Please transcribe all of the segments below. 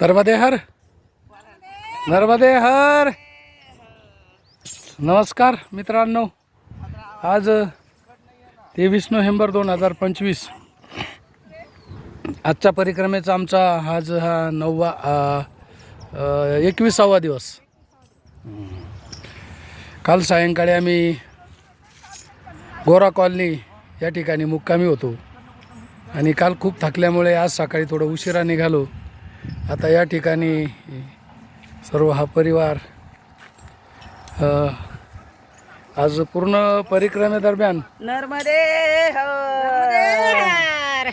नर्मदे हर नर्मदे हर नमस्कार मित्रांनो आज तेवीस नोव्हेंबर दोन हजार पंचवीस. आजच्या परिक्रमेचा आमचा आज हा नववा अ, एकविसावा दिवस. काल सायंकाळी आम्ही गोरा कॉलनी या ठिकाणी मुक्कामी होतो. आणि काल खूप थकल्यामुळे आज सकाळी थोडं उशिरा निघालो. आता या ठिकाणी सर्व हा परिवार अ, आज पूर्ण परिक्रमेदरम्यान नर्मदे हर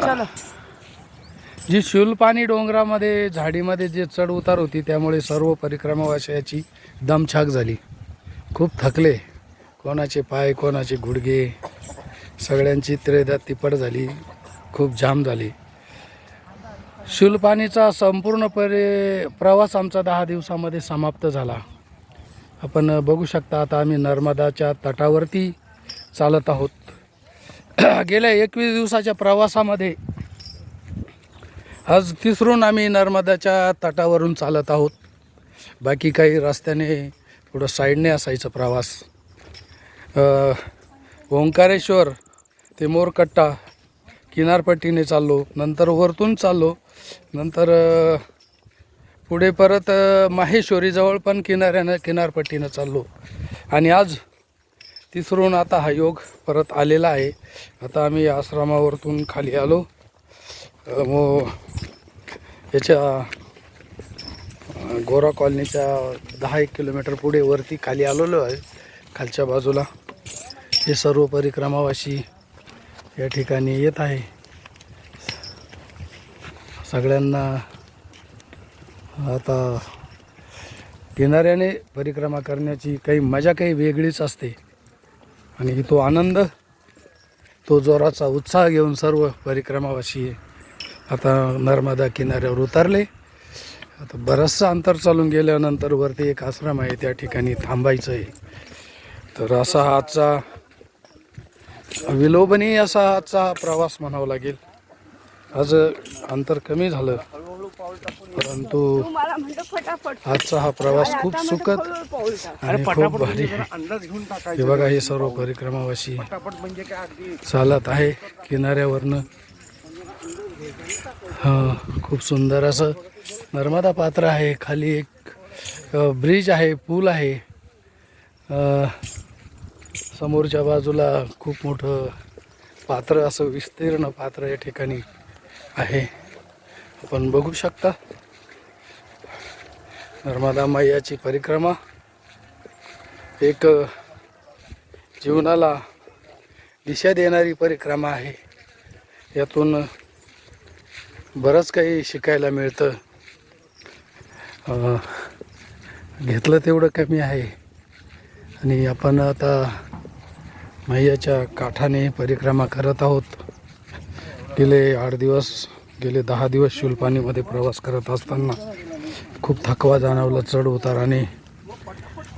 चलो. जी शुलपाणी डोंगरामध्ये झाडीमध्ये जे चढ उतार होती त्यामुळे सर्व परिक्रमावासियाची दमछाक झाली. खूप थकले. कोणाचे पाय कोणाचे गुडघे सगळ्यांची त्रेदा तिपट झाली. खूप जाम झाली. शुलपाणीचा संपूर्णपणे प्रवास आमचा दहा दिवसामध्ये समाप्त झाला. आपण बघू शकता आता आम्ही नर्मदाच्या तटावरती चालत आहोत. गेल्या एकवीस दिवसाच्या प्रवासामध्ये आज तिसरून आम्ही नर्मदाच्या तटावरून चालत आहोत. बाकी काही रस्त्याने थोडं साईडने असायचं प्रवास. ओंकारेश्वर ते मोरकट्टा किनारपट्टीने चाललो नंतर वरतून चाललो नंतर पुढे परत माहेश्वरीजवळ पण किनाऱ्यानं किनारपट्टीनं चाललो. आणि आज तिसरून आता हा योग परत आलेला आहे. आता आम्ही आश्रमावरतून खाली आलो. अ, मग याच्या गोरा कॉलनीच्या दहा एक किलोमीटर पुढे वरती खाली आलेलो आहे खालच्या बाजूला. हे सर्व परिक्रमावाशी या ठिकाणी येत आहे. सगळ्यांना आता किनाऱ्याने परिक्रमा करण्याची काही मजा काही वेगळीच असते. आणि तो आनंद तो जोराचा उत्साह घेऊन सर्व परिक्रमावाशी आता नर्मदा किनाऱ्यावर उतरले. आता बरंचसं अंतर चालून गेल्यानंतर वरती एक आश्रम आहे त्या ठिकाणी थांबायचं आहे. तर असा आजचा विलोभनीय असा आजचा प्रवास म्हणावा लागेल. आज अंतर कमी झालं. परंतु मला म्हणतो फटाफट. आजचा हा प्रवास खूप सुखद आणि खूप भारी. अंदाज घेऊन हे बघा हे सर्व परिक्रमावासी पटापट म्हणजे काय अगदी चालत आहे किनाऱ्यावरनं. हा खूप सुंदर असं नर्मदा पात्र आहे. खाली एक ब्रिज आहे पूल आहे. समोरच्या बाजूला खूप मोठं पात्र असं विस्तीर्ण पात्र या ठिकाणी आहे. आपण बघू शकता. नर्मदा मैयाची परिक्रमा. एक जीवनाला दिशा देणारी परिक्रमा आहे. यातून बरंच काही शिकायला मिळतं. घेतलं तेवढं कमी आहे. आणि आपण आता मैयाच्या काठाने परिक्रमा करत आहोत. गेले आठ दिवस गेले दहा दिवस शुलपाणीमध्ये प्रवास करत असताना खूप थकवा जाणवला चढ उताराने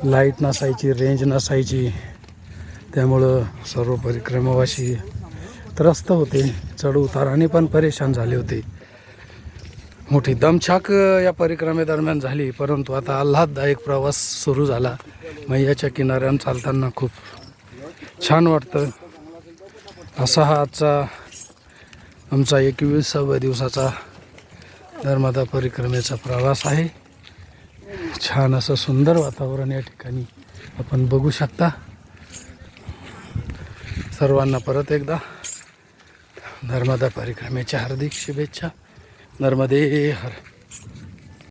लाइट नसायची रेंज नसायची. त्यामुळं सर्व परिक्रमावाशी त्रस्त होते चढ उताराने पण परेशान झाले होते. मोठी दमछाक या परिक्रमेदरम्यान झाली परंतु आता आल्हाददायक प्रवास सुरू झाला. मैयाच्या किनाऱ्यानं चालताना खूप छान वाटतं. असा हा आजचा आमचा एकविसाव्या दिवसाचा धर्मदा परिक्रमेचा प्रवास आहे. छान असं सुंदर वातावरण या ठिकाणी आपण बघू शकता. सर्वांना परत एकदा नर्मदा परिक्रमेच्या हार्दिक शुभेच्छा. नर्मदे हर.